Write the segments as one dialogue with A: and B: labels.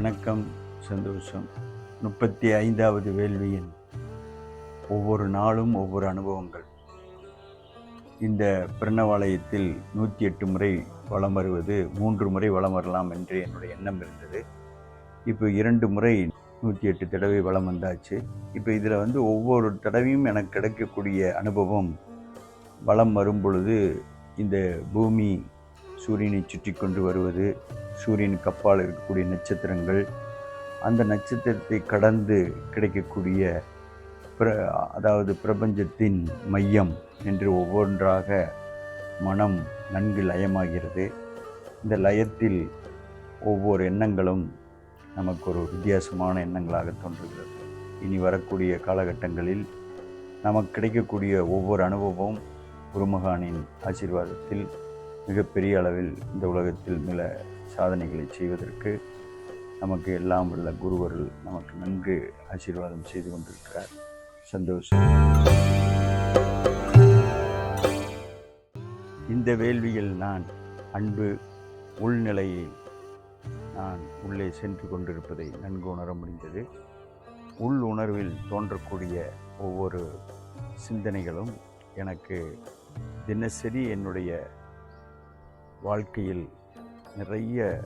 A: வணக்கம் சந்தோஷம். முப்பத்தி ஐந்தாவது வேள்வியின் ஒவ்வொரு நாளும் ஒவ்வொரு அனுபவங்கள். இந்த பிரணவாலயத்தில் நூற்றி எட்டு முறை வலம் வருவது மூன்று முறை வலம் வரலாம் என்று என்னுடைய எண்ணம் இருந்தது. இப்போ இரண்டு முறை நூற்றி எட்டு தடவை வளம் வந்தாச்சு. இப்போ இதில் வந்து ஒவ்வொரு தடவையும் எனக்கு கிடைக்கக்கூடிய அனுபவம் வலம் வரும் பொழுது இந்த பூமி சூரியனை சுற்றி கொண்டு வருவது சூரியனுக்கு அப்பால் இருக்கக்கூடிய நட்சத்திரங்கள் அந்த நட்சத்திரத்தை கடந்து கிடைக்கக்கூடிய பிர அதாவது பிரபஞ்சத்தின் மையம் என்று ஒவ்வொன்றாக மனம் நன்கு லயமாகிறது. இந்த லயத்தில் ஒவ்வொரு எண்ணங்களும் நமக்கு ஒரு வித்தியாசமான எண்ணங்களாக தோன்றுகிறது. இனி வரக்கூடிய காலகட்டங்களில் நமக்கு கிடைக்கக்கூடிய ஒவ்வொரு அனுபவமும் குருமகானின் ஆசீர்வாதத்தில் மிகப்பெரிய அளவில் இந்த உலகத்தில் மில சாதனைகளை செய்வதற்கு நமக்கு எல்லாம் உள்ள குருவர்கள் நமக்கு நன்கு ஆசீர்வாதம் செய்து கொண்டிருக்கிறார். சந்தோஷம். இந்த வேள்வியில் நான் அன்பு உள்நிலையை நான் உள்ளே சென்று கொண்டிருப்பதை நன்கு உணர முடிந்தது. உள் உணர்வில் தோன்றக்கூடிய ஒவ்வொரு சிந்தனைகளும் எனக்கு தினசரி என்னுடைய வாழ்க்கையில் நிறைய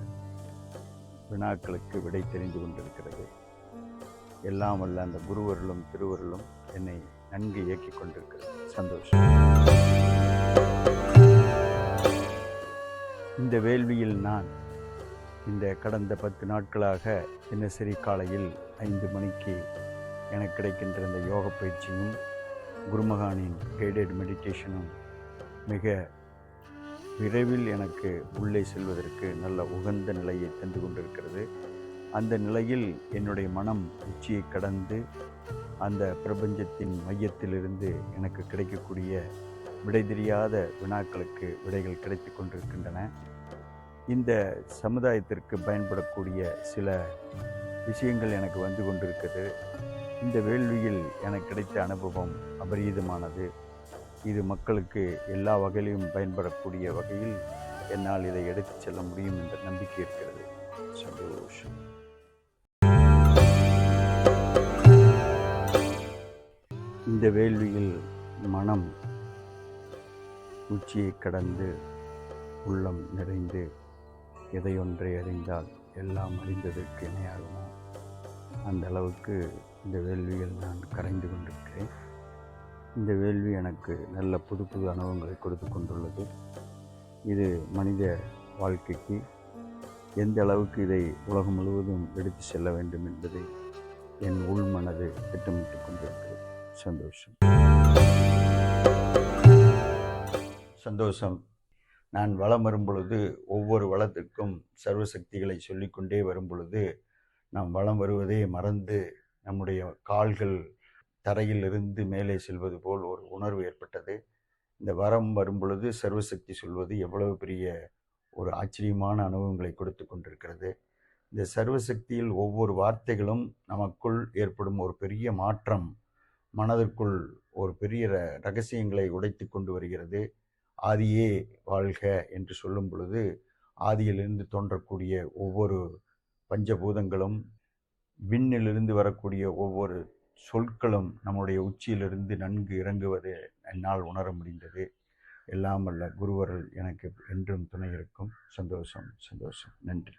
A: வினாக்களுக்கு விடை தெரிந்து கொண்டிருக்கிறது. எல்லாம் வல்ல அந்த குருவர்களும் திருவர்களும் என்னை நன்கு இயக்கிக் கொண்டிருக்கிறது. சந்தோஷம். இந்த வேள்வியில் நான் இந்த கடந்த பத்து நாட்களாக தினசரி காலையில் ஐந்து மணிக்கு எனக்கு கிடைக்கின்ற இந்த யோக பயிற்சியும் குருமகானின் கைடட் மெடிடேஷனும் மிக விரைவில் எனக்கு உள்ளே செல்வதற்கு நல்ல உகந்த நிலையை தந்து கொண்டிருக்கிறது. அந்த நிலையில் என்னுடைய மனம் உச்சியை கடந்து அந்த பிரபஞ்சத்தின் மையத்திலிருந்து எனக்கு கிடைக்கக்கூடிய விடை தெரியாத வினாக்களுக்கு விடைகள் கிடைத்து கொண்டிருக்கின்றன. இந்த சமுதாயத்திற்கு பயன்படக்கூடிய சில விஷயங்கள் எனக்கு வந்து கொண்டிருக்கிறது. இந்த வேள்வியில் எனக்கு கிடைத்த அனுபவம் அபரீதமானது. இது மக்களுக்கு எல்லா வகையிலும் பயன்படக்கூடிய வகையில் என்னால் இதை எடுத்துச் செல்ல முடியும் என்ற நம்பிக்கை இருக்கிறது. சந்தோஷம். இந்த வேள்வியில் மனம் உச்சியை கடந்து உள்ளம் நிறைந்து எதையொன்றை அறிந்தால் எல்லாம் அறிந்ததற்கு இணையாகுமோ? அந்த அளவுக்கு இந்த வேள்வியில் நான் கரைந்து கொண்டிருக்கிறேன். இந்த வேள்வி எனக்கு நல்ல புது புது அனுபவங்களை கொடுத்து கொண்டுள்ளது. இது மனித வாழ்க்கைக்கு எந்த அளவுக்கு இதை உலகம் முழுவதும் எடுத்து செல்ல வேண்டும் என்பதை என் உள் மனது திட்டமிட்டு கொண்டிருக்கிறது. சந்தோஷம். சந்தோஷம். நான் வளம் வரும்பொழுது ஒவ்வொரு வளத்திற்கும் சர்வசக்திகளை சொல்லிக்கொண்டே வரும்பொழுது நாம் வளம் வருவதே மறந்து நம்முடைய கால்கள் தரையில் இருந்து மேலே செல்வது போல் ஒரு உணர்வு ஏற்பட்டது. இந்த வரம் வரும் பொழுது சர்வசக்தி சொல்வது எவ்வளவு பெரிய ஒரு ஆச்சரியமான அனுபவங்களை கொடுத்து கொண்டிருக்கிறது. இந்த சர்வசக்தியில் ஒவ்வொரு வார்த்தைகளும் நமக்குள் ஏற்படும் ஒரு பெரிய மாற்றம் மனதிற்குள் ஒரு பெரிய ர- ரகசியங்களை உடைத்து கொண்டு வருகிறது. ஆதியே வாழ்க என்று சொல்லும் பொழுது ஆதியிலிருந்து தோன்றக்கூடிய ஒவ்வொரு பஞ்சபூதங்களும் விண்ணிலிருந்து வரக்கூடிய ஒவ்வொரு சொற்களும் நம்முடைய உச்சியிலிருந்து நன்கு இறங்குவதை என்னால் உணர முடிந்தது. எல்லாம் அல்ல குருவர்கள் எனக்கு என்றும் துணை இருக்கும். சந்தோஷம் சந்தோஷம். நன்றி.